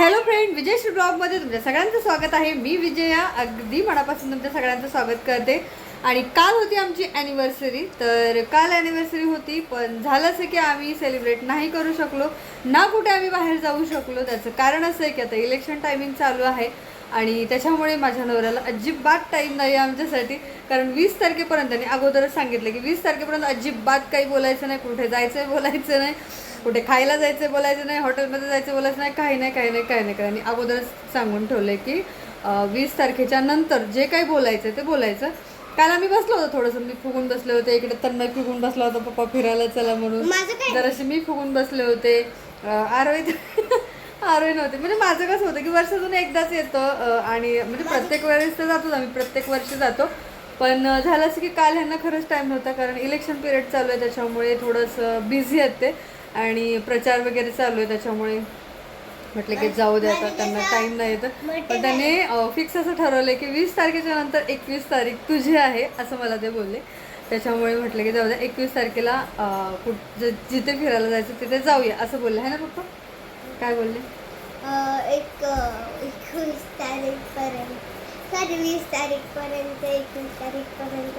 Hello friend विजयश्री ब्लॉगमध्ये तुमच्या सगळ्यांचं स्वागत आहे. मी विजया अगदी मनापासून तुमच्या सगळ्यांचं स्वागत करते. आणि काल होती आमची ॲनिव्हर्सरी तर काल ॲनिव्हर्सरी होती पण झालं असं की आम्ही सेलिब्रेट नाही करू शकलो. ना कुठे आम्ही बाहेर जाऊ शकलो त्याचं कारण असं आहे की आता इलेक्शन टायमिंग चालू आहे. आणि त्याच्यामुळे माझ्या नवऱ्याला अजिबात टाईम नाही आहे आमच्यासाठी. कारण वीस तारखेपर्यंत त्यांनी अगोदरच सांगितलं की वीस तारखेपर्यंत अजिबात काही बोलायचं नाही कुठे जायचं बोलायचं नाही. कुठे खायला जायचं बोलायचं नाही हॉटेलमध्ये जायचं बोलायचं नाही काही नाही काही नाही काही नाही कारण आणि अगोदरच सांगून ठेवलं की वीस तारखेच्या नंतर जे काही बोलायचं ते बोलायचं. काल आम्ही बसलो होतो थोडंसं मी फुगून बसले होते इकडे तन्मय फुगून बसला होता पप्पा फिरायला चला म्हणून? जरासे मी फुगून बसले होते. आरोही आरोही नव्हते. म्हणजे माझं कसं होतं की वर्षातून एकदाच येतं आणि म्हणजे प्रत्येक वेळेस तर जातोच आम्ही प्रत्येक वर्षी जातो. पण झालं असं की काल ह्यांना खरंच टाईम नव्हता कारण इलेक्शन पिरियड चालू आहे त्याच्यामुळे थोडंसं बिझी आहेत ते. आणि प्रचार वगैरे चालू आहे त्याच्यामुळे म्हटलं की जाऊ दे आता त्यांना टाईम नाही येत. पण त्यांनी फिक्स असं ठरवलं की वीस तारखेच्या नंतर एकवीस तारीख तुझी आहे असं मला ते बोलले. त्याच्यामुळे म्हटलं की जाऊ दे एकवीस तारखेला कुठ जिथे फिरायला जायचं तिथे जाऊया असं बोलले आहे ना पप्पा? काय बोलले? एक एकवीस तारीख पर्यंत सॉरी वीस तारीख पर्यंत एकवीस तारीख पर्यंत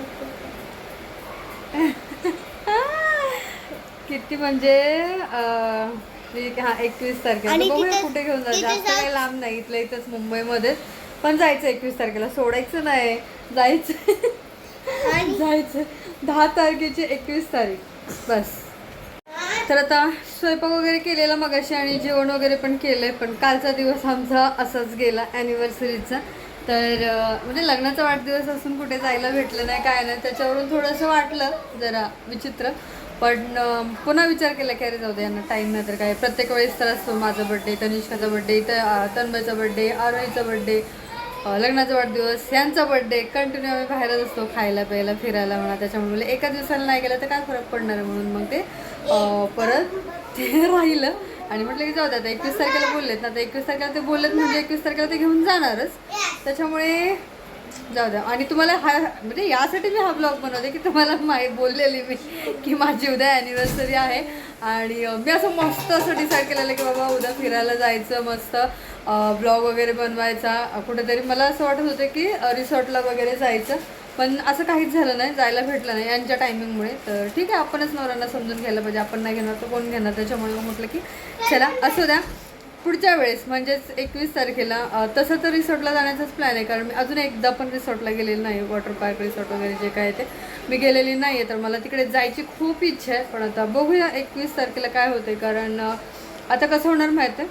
किती म्हणजे आहे, हा एकवीस तारखेला. बघूया कुठे घेऊन जायचं जास्त काही लांब नाही इथलं इथंच मुंबईमध्येच. पण जायचं एकवीस तारखेला. सोडायचं नाही. जायचं. जायचं. दहा तारखेची एकवीस तारीख. बस. तर आता स्वयंपाक वगैरे केलेला मगाशी आणि जेवण वगैरे पण केलंय पण कालचा दिवस आमचा असाच गेला ॲनिव्हर्सरीचा तर म्हणजे लग्नाचा वाढदिवस असून कुठे जायला भेटलं नाही काय नाही त्याच्यावरून थोडंसं वाटलं जरा विचित्र. पण पुन्हा विचार केला की अरे जाऊ दे यांना टाईम नाही तर काय? प्रत्येक वेळेस तर असतो माझा बड्डे तनिष्काचा बड्डे त तन्मयचा बड्डे आरोहीचा बड्डे लग्नाचा वाढदिवस यांचा बड्डे कंटिन्यू आम्ही बाहेरच असतो खायला प्यायला फिरायला म्हणा. त्याच्यामुळे म्हणलं एका दिवसाला नाही गेलं तर काय फरक पडणार आहे म्हणून मग ते परत ते राहिलं. आणि म्हटलं की जाऊ दे आता एकवीस तारखेला बोललेत ना आता एकवीस तारखेला ते बोललेत म्हणजे एकवीस तारखेला ते घेऊन जाणारच. त्याच्यामुळे जाऊ द्या आणि तुम्हाला हा म्हणजे यासाठी मी हा ब्लॉग बनवते की तुम्हाला माहीत बोललेली मी की माझी उद्या ॲनिव्हर्सरी आहे. आणि मी असं मस्त असं डिसाईड केलेलं की बाबा उद्या फिरायला जायचं मस्त ब्लॉग वगैरे बनवायचा. कुठेतरी मला असं वाटत होतं की रिसॉर्टला वगैरे जायचं. पण असं काहीच झालं नाही जायला भेटलं नाही यांच्या टायमिंगमुळे तर ठीक आहे आपणच नवऱ्यांना समजून घ्यायला पाहिजे. आपण नाही घेणार तर कोण घेणार? त्याच्यामुळे मग म्हटलं की चला असू द्या. पुढच्या वेळेस म्हणजेच एकवीस तारखेला तसं तर रिसॉर्टला जाण्याचाच प्लॅन आहे कारण मी अजून एकदा पण रिसॉर्टला गेलेली नाही वॉटर पार्क रिसॉर्ट वगैरे जे काय आहे ते. मी गेलेली नाही आहे तर मला तिकडे जायची खूप इच्छा आहे पण आता बघूया एकवीस तारखेला काय होते कारण आता कसं होणार माहीत आहे?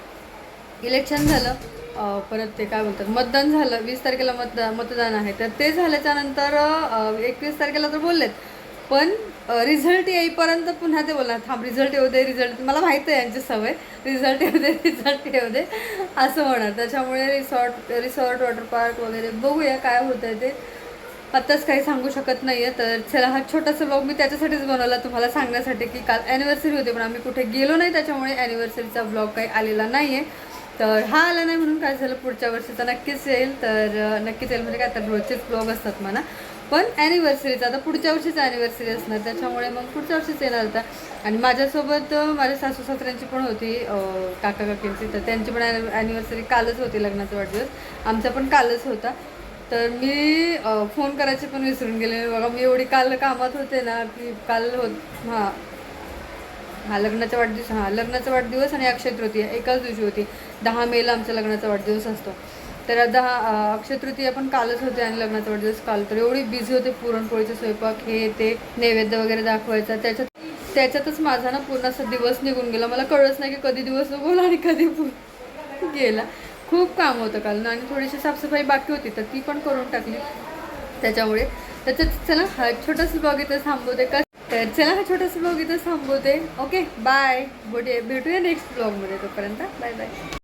इलेक्शन झालं परत ते काय बोलतात मतदान झालं वीस तारखेला मतदा मतदान आहे तर ते झाल्याच्यानंतर एकवीस तारखेला तर बोललेत पण रिझल्ट येईपर्यंत पुन्हा ते बोलणार थांब रिझल्ट येऊ दे रिझल्ट मला माहीत आहे यांची सवय. रिझल्ट येऊ दे रिझल्ट येऊ दे असं होणार. त्याच्यामुळे रिसॉर्ट रिसॉर्ट वॉटर पार्क वगैरे बघूया काय होतं आहे ते. आत्ताच काही सांगू शकत नाही आहे तर चला हा छोटासा ब्लॉग मी त्याच्यासाठीच बनवला तुम्हाला सांगण्यासाठी की काल ॲनिव्हर्सरी होती पण आम्ही कुठे गेलो नाही त्याच्यामुळे ॲनिव्हर्सरीचा ब्लॉग काही आलेला नाही आहे तर हा आला नाही म्हणून काय झालं पुढच्या वर्षीचा नक्कीच येईल. तर नक्कीच येईल म्हणजे काय तर रोजचेच ब्लॉग असतात म्हणा. पण ॲनिव्हर्सरीचा आता पुढच्या वर्षीच ॲनिव्हर्सरी असणार त्याच्यामुळे मग पुढच्या वर्षीच येणार होता. आणि माझ्यासोबत माझ्या सासू सासऱ्यांची पण होती काका काकींची तर त्यांची पण ॲनिव्हर्सरी कालच होती लग्नाचा वाढदिवस. आमचा पण कालच होता. तर मी फोन करायचे पण विसरून गेले. बघा मी एवढी काल कामात होते ना की काल होत हां. हा लग्नाचा वाढदिवस हां लग्नाचा वाढदिवस आणि अक्षय तृतीया एकाच दिवशी होती. दहा मेला आमचा लग्नाचा वाढदिवस असतो. तर आता अ, अक्षय पण कालच होते आणि लग्नाचा वाढदिवस काल तर एवढी बिझी होते पुरणपोळीचे स्वयंपाक हे ते नैवेद्य वगैरे दाखवायचा. त्याच्यात त्याच्यातच माझा ना पूर्ण असा दिवस निघून गेला. मला कळलंच नाही की कधी दिवस उगवला आणि कधी गेला. खूप काम होतं काल ना आणि थोडीशी साफसफाई बाकी होती तर ती पण करून टाकली त्याच्यामुळे. त्याच्यात चला हा छोटासा ब्लॉग इथं थांबवते. का तर चला हा छोटासा ब्लॉग इथं थांबवते. ओके बाय भेटूया नेक्स्ट ब्लॉगमध्ये तोपर्यंत. Bye bye